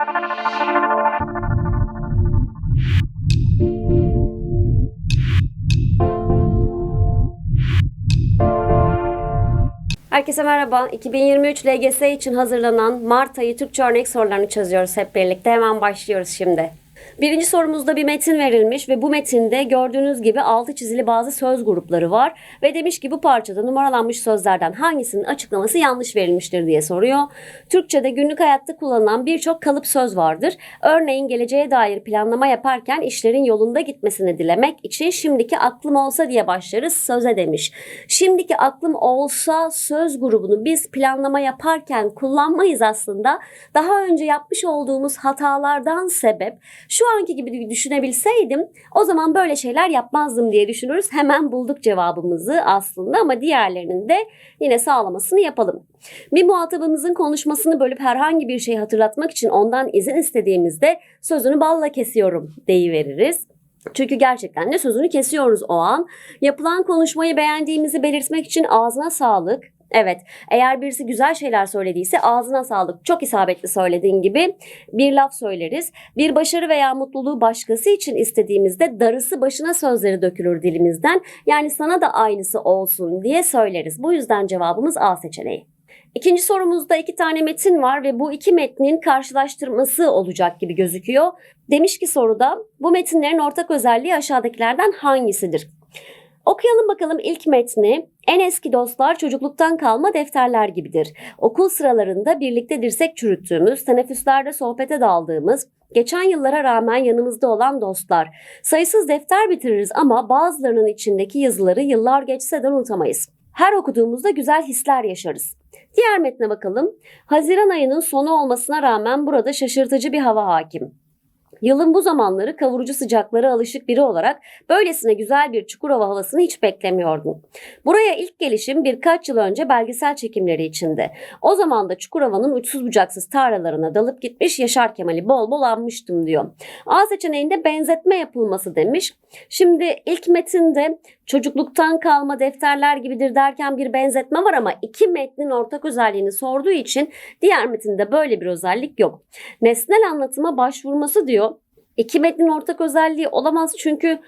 Herkese merhaba. 2023 LGS için hazırlanan Mart ayı Türkçe örnek sorularını çözüyoruz hep birlikte. Hemen başlıyoruz şimdi. Birinci sorumuzda bir metin verilmiş ve bu metinde gördüğünüz gibi altı çizili bazı söz grupları var. Ve demiş ki bu parçada numaralanmış sözlerden hangisinin açıklaması yanlış verilmiştir diye soruyor. Türkçe'de günlük hayatta kullanılan birçok kalıp söz vardır. Örneğin geleceğe dair planlama yaparken işlerin yolunda gitmesini dilemek için şimdiki aklım olsa diye başlarız söze demiş. Şimdiki aklım olsa söz grubunu biz planlama yaparken kullanmayız aslında. Daha önce yapmış olduğumuz hatalardan sebep şu anki gibi düşünebilseydim o zaman böyle şeyler yapmazdım diye düşünürüz. Hemen bulduk cevabımızı aslında ama diğerlerinin de yine sağlamasını yapalım. Bir muhatabımızın konuşmasını bölüp herhangi bir şeyi hatırlatmak için ondan izin istediğimizde sözünü balla kesiyorum deyiveririz. Çünkü gerçekten de sözünü kesiyoruz o an. Yapılan konuşmayı beğendiğimizi belirtmek için ağzına sağlık. Evet, eğer birisi güzel şeyler söylediyse ağzına sağlık. Çok isabetli söylediğin gibi bir laf söyleriz. Bir başarı veya mutluluğu başkası için istediğimizde darısı başına sözleri dökülür dilimizden. Yani sana da aynısı olsun diye söyleriz. Bu yüzden cevabımız A seçeneği. İkinci sorumuzda iki tane metin var ve bu iki metnin karşılaştırması olacak gibi gözüküyor. Demiş ki soruda bu metinlerin ortak özelliği aşağıdakilerden hangisidir? Okuyalım bakalım ilk metni. En eski dostlar çocukluktan kalma defterler gibidir. Okul sıralarında birlikte dirsek çürüttüğümüz, teneffüslerde sohbete daldığımız, geçen yıllara rağmen yanımızda olan dostlar. Sayısız defter bitiririz ama bazılarının içindeki yazıları yıllar geçse de unutamayız. Her okuduğumuzda güzel hisler yaşarız. Diğer metne bakalım. Haziran ayının sonu olmasına rağmen burada şaşırtıcı bir hava hakim. Yılın bu zamanları kavurucu sıcaklara alışık biri olarak böylesine güzel bir Çukurova havasını hiç beklemiyordum. Buraya ilk gelişim birkaç yıl önce belgesel çekimleri içinde. O zaman da Çukurova'nın uçsuz bucaksız tarlalarına dalıp gitmiş Yaşar Kemal'i bol bol anmıştım diyor. A seçeneğinde benzetme yapılması demiş. Şimdi ilk metinde çocukluktan kalma defterler gibidir derken bir benzetme var ama iki metnin ortak özelliğini sorduğu için diğer metinde böyle bir özellik yok. Nesnel anlatıma başvurması diyor. İki metnin ortak özelliği olamaz çünkü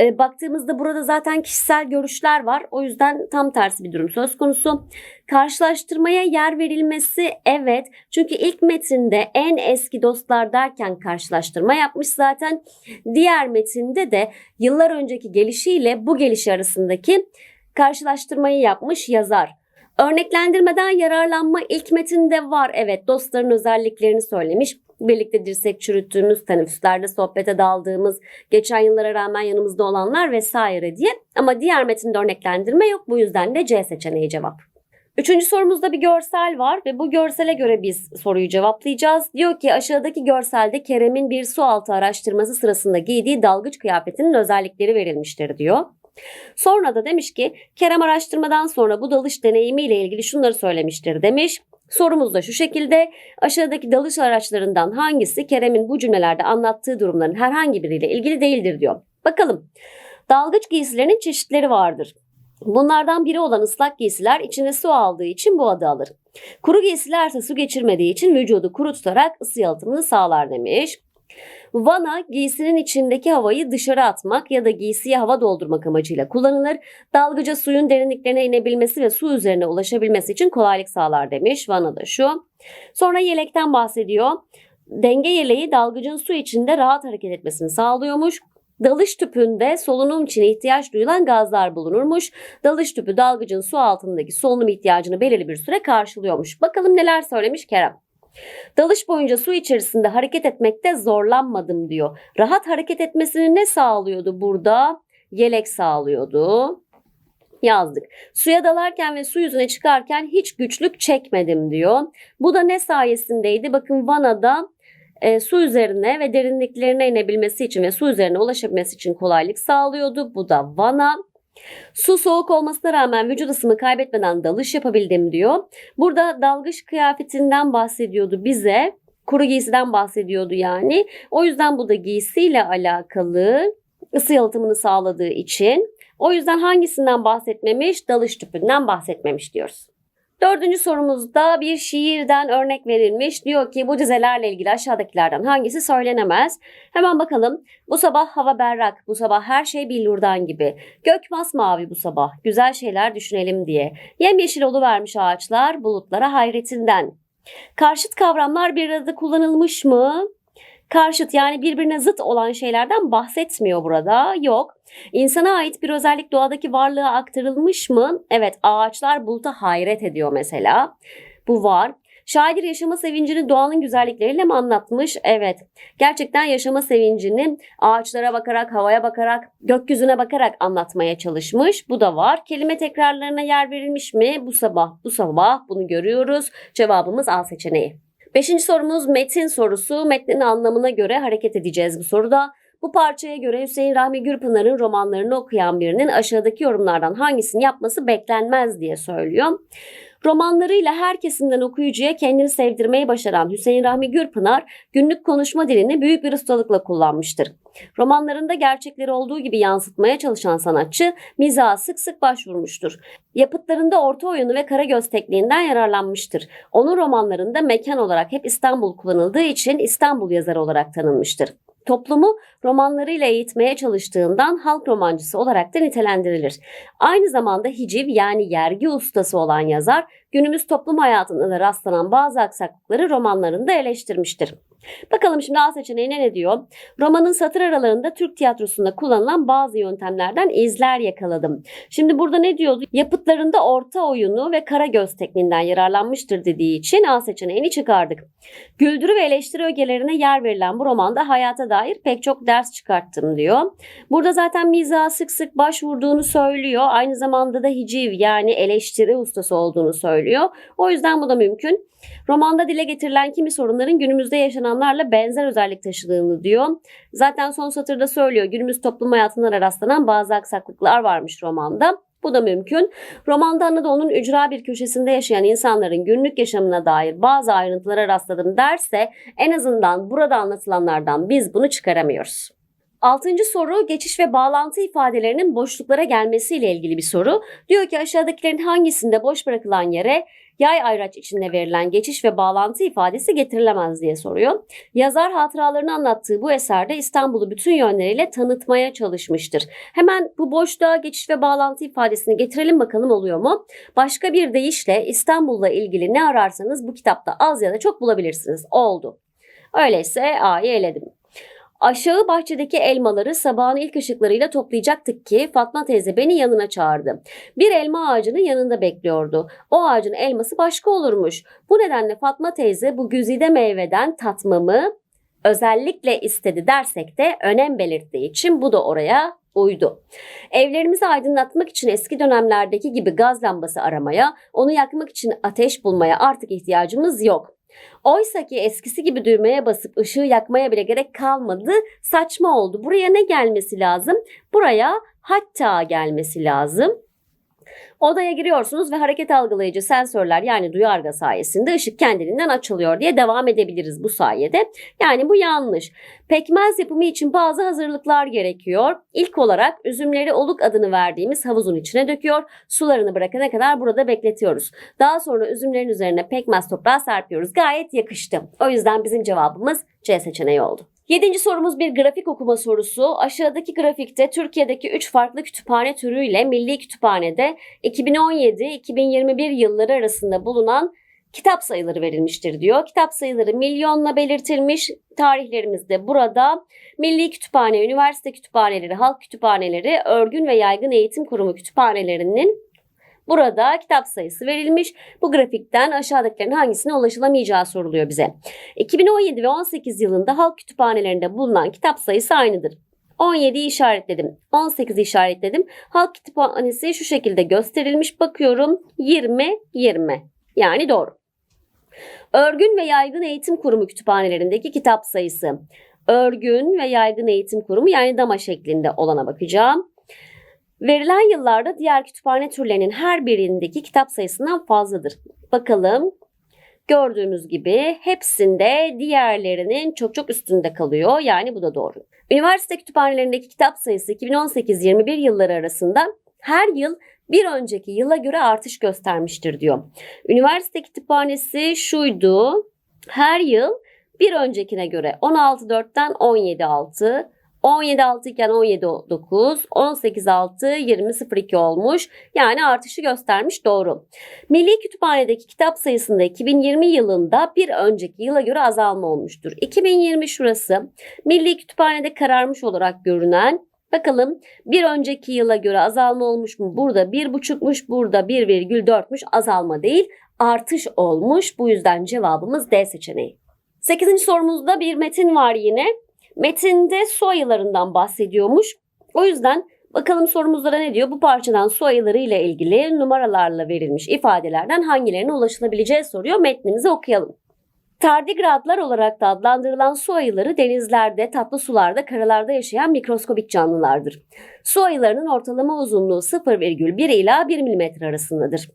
e, baktığımızda burada zaten kişisel görüşler var. O yüzden tam tersi bir durum söz konusu. Karşılaştırmaya yer verilmesi evet. Çünkü ilk metinde en eski dostlar derken karşılaştırma yapmış zaten. Diğer metinde de yıllar önceki gelişiyle bu gelişi arasındaki karşılaştırmayı yapmış yazar. Örneklendirmeden yararlanma ilk metinde var. Evet dostların özelliklerini söylemiş. Birlikte dirsek çürüttüğümüz, teneffüslerde sohbete daldığımız, geçen yıllara rağmen yanımızda olanlar vesaire diye. Ama diğer metinde örneklendirme yok. Bu yüzden de C seçeneği cevap. Üçüncü sorumuzda bir görsel var ve bu görsele göre biz soruyu cevaplayacağız. Diyor ki aşağıdaki görselde Kerem'in bir su altı araştırması sırasında giydiği dalgıç kıyafetinin özellikleri verilmiştir diyor. Sonra da demiş ki Kerem araştırmadan sonra bu dalış deneyimiyle ilgili şunları söylemiştir demiş. Sorumuz da şu şekilde aşağıdaki dalış araçlarından hangisi Kerem'in bu cümlelerde anlattığı durumların herhangi biriyle ilgili değildir diyor. Bakalım dalgıç giysilerinin çeşitleri vardır. Bunlardan biri olan ıslak giysiler içine su aldığı için bu adı alır. Kuru giysiler ise su geçirmediği için vücudu kuru tutarak ısı yalıtımını sağlar demiş. Vana giysinin içindeki havayı dışarı atmak ya da giysiye hava doldurmak amacıyla kullanılır. Dalgıca suyun derinliklerine inebilmesi ve su üzerine ulaşabilmesi için kolaylık sağlar demiş. Vana da şu. Sonra yelekten bahsediyor. Denge yeleği dalgıcın su içinde rahat hareket etmesini sağlıyormuş. Dalış tüpünde solunum için ihtiyaç duyulan gazlar bulunurmuş. Dalış tüpü dalgıcın su altındaki solunum ihtiyacını belirli bir süre karşılıyormuş. Bakalım neler söylemiş Kerem. Dalış boyunca su içerisinde hareket etmekte zorlanmadım diyor. Rahat hareket etmesini ne sağlıyordu burada? Yelek sağlıyordu. Yazdık. Suya dalarken ve su yüzüne çıkarken hiç güçlük çekmedim diyor. Bu da ne sayesindeydi? Bakın Vana'da e, su üzerine ve derinliklerine inebilmesi için ve su üzerine ulaşabilmesi için kolaylık sağlıyordu. Bu da Vana. Su soğuk olmasına rağmen vücut ısımı kaybetmeden dalış yapabildim diyor. Burada dalgıç kıyafetinden bahsediyordu bize. Kuru giysiden bahsediyordu yani. O yüzden bu da giysiyle alakalı ısı yalıtımını sağladığı için. O yüzden hangisinden bahsetmemiş? Dalış tüpünden bahsetmemiş diyoruz. Dördüncü sorumuzda bir şiirden örnek verilmiş. Diyor ki bu dizelerle ilgili aşağıdakilerden hangisi söylenemez? Hemen bakalım. Bu sabah hava berrak, bu sabah her şey billurdan gibi. Gök masmavi bu sabah, güzel şeyler düşünelim diye. Yemyeşil vermiş ağaçlar bulutlara hayretinden. Karşıt kavramlar bir arada kullanılmış mı? Karşıt yani birbirine zıt olan şeylerden bahsetmiyor burada. Yok. İnsana ait bir özellik doğadaki varlığa aktarılmış mı? Evet ağaçlar buluta hayret ediyor mesela. Bu var. Şair yaşama sevincini doğanın güzellikleriyle mi anlatmış? Evet. Gerçekten yaşama sevincini ağaçlara bakarak, havaya bakarak, gökyüzüne bakarak anlatmaya çalışmış. Bu da var. Kelime tekrarlarına yer verilmiş mi? Bu sabah, bu sabah bunu görüyoruz. Cevabımız A seçeneği. Beşinci sorumuz metin sorusu. Metnin anlamına göre hareket edeceğiz bu soruda. Bu parçaya göre Hüseyin Rahmi Gürpınar'ın romanlarını okuyan birinin aşağıdaki yorumlardan hangisini yapması beklenmez diye söylüyor. Romanlarıyla her kesimden okuyucuya kendini sevdirmeyi başaran Hüseyin Rahmi Gürpınar günlük konuşma dilini büyük bir ustalıkla kullanmıştır. Romanlarında gerçekleri olduğu gibi yansıtmaya çalışan sanatçı mizaha sık sık başvurmuştur. Yapıtlarında orta oyunu ve karagöz tekniğinden yararlanmıştır. Onun romanlarında mekan olarak hep İstanbul kullanıldığı için İstanbul yazarı olarak tanınmıştır. Toplumu romanlarıyla eğitmeye çalıştığından halk romancısı olarak da nitelendirilir. Aynı zamanda hiciv yani yergi ustası olan yazar günümüz toplum hayatında da rastlanan bazı aksaklıkları romanlarında eleştirmiştir. Bakalım şimdi A seçeneğine ne diyor? Romanın satır aralarında Türk tiyatrosunda kullanılan bazı yöntemlerden izler yakaladım. Şimdi burada ne diyordu? Yapıtlarında orta oyunu ve kara göz tekniğinden yararlanmıştır dediği için A seçeneğini çıkardık. Güldürü ve eleştiri ögelerine yer verilen bu romanda hayata dair pek çok ders çıkarttım diyor. Burada zaten mizaha sık sık başvurduğunu söylüyor. Aynı zamanda da hiciv yani eleştiri ustası olduğunu söylüyor. O yüzden bu da mümkün. Romanda dile getirilen kimi sorunların günümüzde yaşananlarla benzer özellik taşıdığını diyor. Zaten son satırda söylüyor. Günümüz toplum hayatında rastlanan bazı aksaklıklar varmış romanda. Bu da mümkün. Romanda Anadolu'nun ücra bir köşesinde yaşayan insanların günlük yaşamına dair bazı ayrıntılara rastladım derse en azından burada anlatılanlardan biz bunu çıkaramıyoruz. Altıncı soru geçiş ve bağlantı ifadelerinin boşluklara gelmesiyle ilgili bir soru. Diyor ki aşağıdakilerin hangisinde boş bırakılan yere yay ayraç içinde verilen geçiş ve bağlantı ifadesi getirilemez diye soruyor. Yazar hatıralarını anlattığı bu eserde İstanbul'u bütün yönleriyle tanıtmaya çalışmıştır. Hemen bu boşluğa geçiş ve bağlantı ifadesini getirelim bakalım oluyor mu? Başka bir deyişle İstanbul'la ilgili ne ararsanız bu kitapta az ya da çok bulabilirsiniz. Oldu. Öyleyse A'yı eledim. Aşağı bahçedeki elmaları sabahın ilk ışıklarıyla toplayacaktık ki Fatma teyze beni yanına çağırdı. Bir elma ağacının yanında bekliyordu. O ağacın elması başka olurmuş. Bu nedenle Fatma teyze bu güzide meyveden tatmamı özellikle istedi dersek de önem belirttiği için bu da oraya uydu. Evlerimizi aydınlatmak için eski dönemlerdeki gibi gaz lambası aramaya, onu yakmak için ateş bulmaya artık ihtiyacımız yok. Oysa ki eskisi gibi düğmeye basıp ışığı yakmaya bile gerek kalmadı. Saçma oldu. Buraya ne gelmesi lazım? Buraya hatta gelmesi lazım. Odaya giriyorsunuz ve hareket algılayıcı sensörler yani duyarga sayesinde ışık kendiliğinden açılıyor diye devam edebiliriz bu sayede. Yani bu yanlış. Pekmez yapımı için bazı hazırlıklar gerekiyor. İlk olarak üzümleri oluk adını verdiğimiz havuzun içine döküyor. Sularını bırakana kadar burada bekletiyoruz. Daha sonra üzümlerin üzerine pekmez toprağı serpiyoruz. Gayet yakıştı. O yüzden bizim cevabımız C seçeneği oldu. Yedinci sorumuz bir grafik okuma sorusu. Aşağıdaki grafikte Türkiye'deki 3 farklı kütüphane türüyle Milli Kütüphane'de 2017-2021 yılları arasında bulunan kitap sayıları verilmiştir diyor. Kitap sayıları milyonla belirtilmiş. Tarihlerimiz de burada. Milli Kütüphane, üniversite kütüphaneleri, halk kütüphaneleri, örgün ve yaygın eğitim kurumu kütüphanelerinin Burada kitap sayısı verilmiş. Bu grafikten aşağıdakilerin hangisine ulaşılamayacağı soruluyor bize. 2017 ve 18 yılında halk kütüphanelerinde bulunan kitap sayısı aynıdır. 17'yi işaretledim. 18'i işaretledim. Halk kütüphanesi şu şekilde gösterilmiş. Bakıyorum 20 20. Yani doğru. Örgün ve Yaygın Eğitim Kurumu kütüphanelerindeki kitap sayısı. Örgün ve Yaygın Eğitim Kurumu yani dama şeklinde olana bakacağım. Verilen yıllarda diğer kütüphane türlerinin her birindeki kitap sayısından fazladır. Bakalım gördüğünüz gibi hepsinde diğerlerinin çok çok üstünde kalıyor. Yani bu da doğru. Üniversite kütüphanelerindeki kitap sayısı 2018-21 yılları arasında her yıl bir önceki yıla göre artış göstermiştir diyor. Üniversite kütüphanesi şuydu. Her yıl bir öncekine göre 16.4'ten 17.6, 17.6 iken 17.9, 18.6, 20.02 olmuş. Yani artışı göstermiş doğru. Milli Kütüphane'deki kitap sayısında 2020 yılında bir önceki yıla göre azalma olmuştur. 2020 şurası. Milli Kütüphane'de kararmış olarak görünen Bakalım bir önceki yıla göre azalma olmuş mu? Burada 1,5'muş, burada 1,4'müş. Azalma değil, artış olmuş. Bu yüzden cevabımız D seçeneği. 8. sorumuzda bir metin var yine. Metinde su ayılarından bahsediyormuş. O yüzden bakalım sorumuzda da ne diyor? Bu parçadan su ayıları ile ilgili numaralarla verilmiş ifadelerden hangilerine ulaşılabileceği soruyor. Metnimizi okuyalım. Tardigradlar olarak da adlandırılan su ayıları denizlerde, tatlı sularda, karalarda yaşayan mikroskobik canlılardır. Su ayılarının ortalama uzunluğu 0,1 ila 1 mm arasındadır.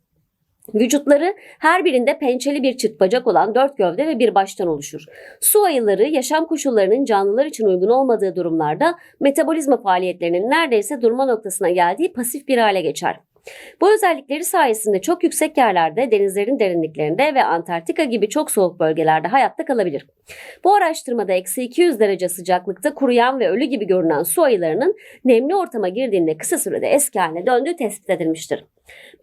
Vücutları her birinde pençeli bir çıt bacak olan dört gövde ve bir baştan oluşur. Su ayıları yaşam koşullarının canlılar için uygun olmadığı durumlarda metabolizma faaliyetlerinin neredeyse durma noktasına geldiği pasif bir hale geçer. Bu özellikleri sayesinde çok yüksek yerlerde, denizlerin derinliklerinde ve Antarktika gibi çok soğuk bölgelerde hayatta kalabilir. Bu araştırmada eksi 200 derece sıcaklıkta kuruyan ve ölü gibi görünen su ayılarının nemli ortama girdiğinde kısa sürede eski haline döndüğü tespit edilmiştir.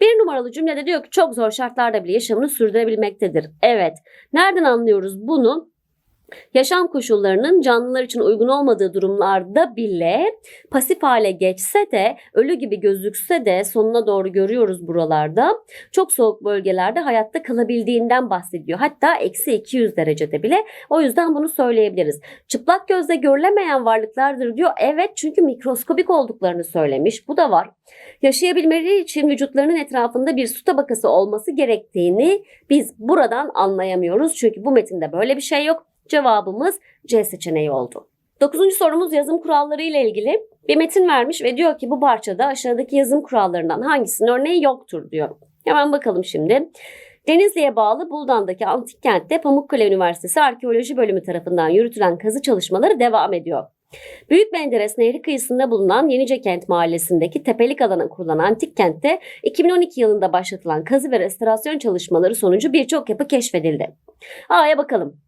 Bir numaralı cümlede diyor ki çok zor şartlarda bile yaşamını sürdürebilmektedir. Evet. Nereden anlıyoruz bunu? Yaşam koşullarının canlılar için uygun olmadığı durumlarda bile pasif hale geçse de ölü gibi gözükse de sonuna doğru görüyoruz buralarda çok soğuk bölgelerde hayatta kalabildiğinden bahsediyor. Hatta eksi 200 derecede bile o yüzden bunu söyleyebiliriz. Çıplak gözle görülemeyen varlıklardır diyor. Evet çünkü mikroskobik olduklarını söylemiş. Bu da var. Yaşayabilmeleri için vücutlarının etrafında bir su tabakası olması gerektiğini biz buradan anlayamıyoruz. Çünkü bu metinde böyle bir şey yok. Cevabımız C seçeneği oldu. Dokuzuncu sorumuz yazım kuralları ile ilgili. Bir metin vermiş ve diyor ki bu parçada aşağıdaki yazım kurallarından hangisinin örneği yoktur diyor. Hemen bakalım şimdi. Denizli'ye bağlı Buldan'daki antik kentte Pamukkale Üniversitesi Arkeoloji Bölümü tarafından yürütülen kazı çalışmaları devam ediyor. Büyük Menderes Nehri kıyısında bulunan Yenice Kent mahallesindeki tepelik alana kurulan antik kentte 2012 yılında başlatılan kazı ve restorasyon çalışmaları sonucu birçok yapı keşfedildi. A'ya bakalım.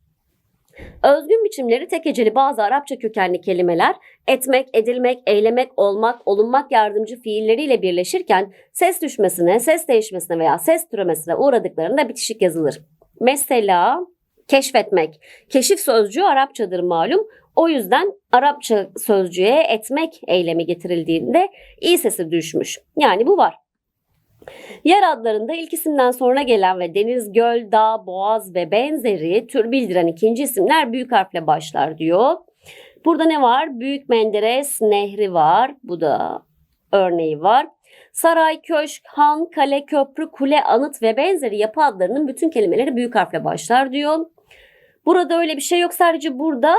Özgün biçimleri tek heceli bazı Arapça kökenli kelimeler etmek, edilmek, eylemek, olmak, olunmak yardımcı fiilleriyle birleşirken ses düşmesine, ses değişmesine veya ses türemesine uğradıklarında bitişik yazılır. Mesela keşfetmek. Keşif sözcüğü Arapçadır malum. O yüzden Arapça sözcüğe etmek eylemi getirildiğinde i sesi düşmüş. Yani bu var. Yer adlarında ilk isimden sonra gelen ve deniz, göl, dağ, boğaz ve benzeri tür bildiren ikinci isimler büyük harfle başlar diyor. Burada ne var? Büyük Menderes Nehri var. Bu da örneği var. Saray, köşk, han, kale, köprü, kule, anıt ve benzeri yapı adlarının bütün kelimeleri büyük harfle başlar diyor. Burada öyle bir şey yok. Sadece burada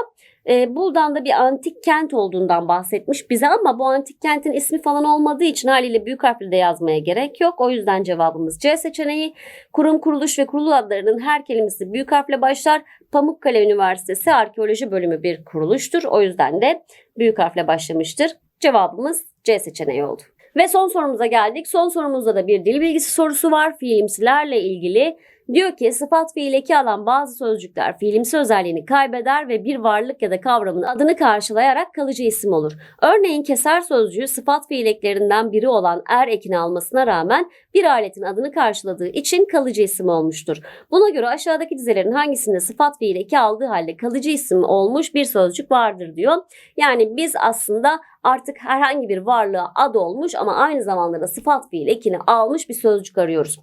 e, Buldan'da bir antik kent olduğundan bahsetmiş bize ama bu antik kentin ismi falan olmadığı için haliyle büyük harfle de yazmaya gerek yok. O yüzden cevabımız C seçeneği. Kurum, kuruluş ve kurulu adlarının her kelimesi büyük harfle başlar. Pamukkale Üniversitesi Arkeoloji Bölümü bir kuruluştur. O yüzden de büyük harfle başlamıştır. Cevabımız C seçeneği oldu. Ve son sorumuza geldik. Son sorumuzda da bir dil bilgisi sorusu var. Fiilimsilerle ilgili Diyor ki sıfat fiil eki alan bazı sözcükler fiilimsi özelliğini kaybeder ve bir varlık ya da kavramın adını karşılayarak kalıcı isim olur. Örneğin keser sözcüğü sıfat fiil eklerinden biri olan er ekini almasına rağmen bir aletin adını karşıladığı için kalıcı isim olmuştur. Buna göre aşağıdaki dizelerin hangisinde sıfat fiil eki aldığı halde kalıcı isim olmuş bir sözcük vardır diyor. Yani biz aslında artık herhangi bir varlığa ad olmuş ama aynı zamanda da sıfat fiil ekini almış bir sözcük arıyoruz.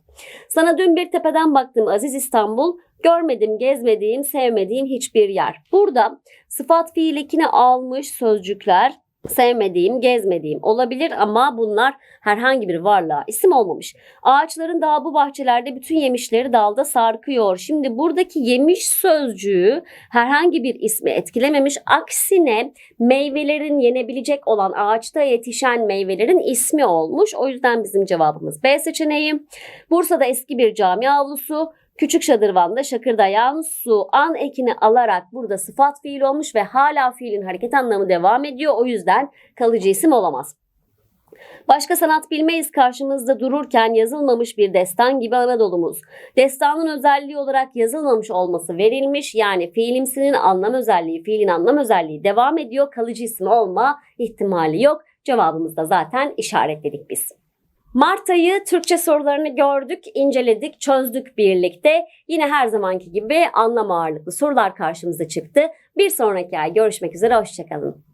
Sana dün bir tepeden baktım Aziz İstanbul, görmedim, gezmediğim, sevmediğim hiçbir yer. Burada sıfat fiil ekini almış sözcükler sevmediğim, gezmediğim olabilir ama bunlar herhangi bir varlığa isim olmamış. Ağaçların daha bu bahçelerde bütün yemişleri dalda sarkıyor. Şimdi buradaki yemiş sözcüğü herhangi bir ismi etkilememiş. Aksine meyvelerin yenebilecek olan ağaçta yetişen meyvelerin ismi olmuş. O yüzden bizim cevabımız B seçeneği. Bursa'da eski bir cami avlusu, Küçük şadırvanda şakırdayan su an ekini alarak burada sıfat fiil olmuş ve hala fiilin hareket anlamı devam ediyor. O yüzden kalıcı isim olamaz. Başka sanat bilmeyiz karşımızda dururken yazılmamış bir destan gibi Anadolu'muz. Destanın özelliği olarak yazılmamış olması verilmiş yani fiilimsinin anlam özelliği, fiilin anlam özelliği devam ediyor. Kalıcı isim olma ihtimali yok. Cevabımızı da zaten işaretledik biz. Mart ayı Türkçe sorularını gördük, inceledik, çözdük birlikte. Yine her zamanki gibi anlam ağırlıklı sorular karşımıza çıktı. Bir sonraki ay görüşmek üzere, hoşçakalın.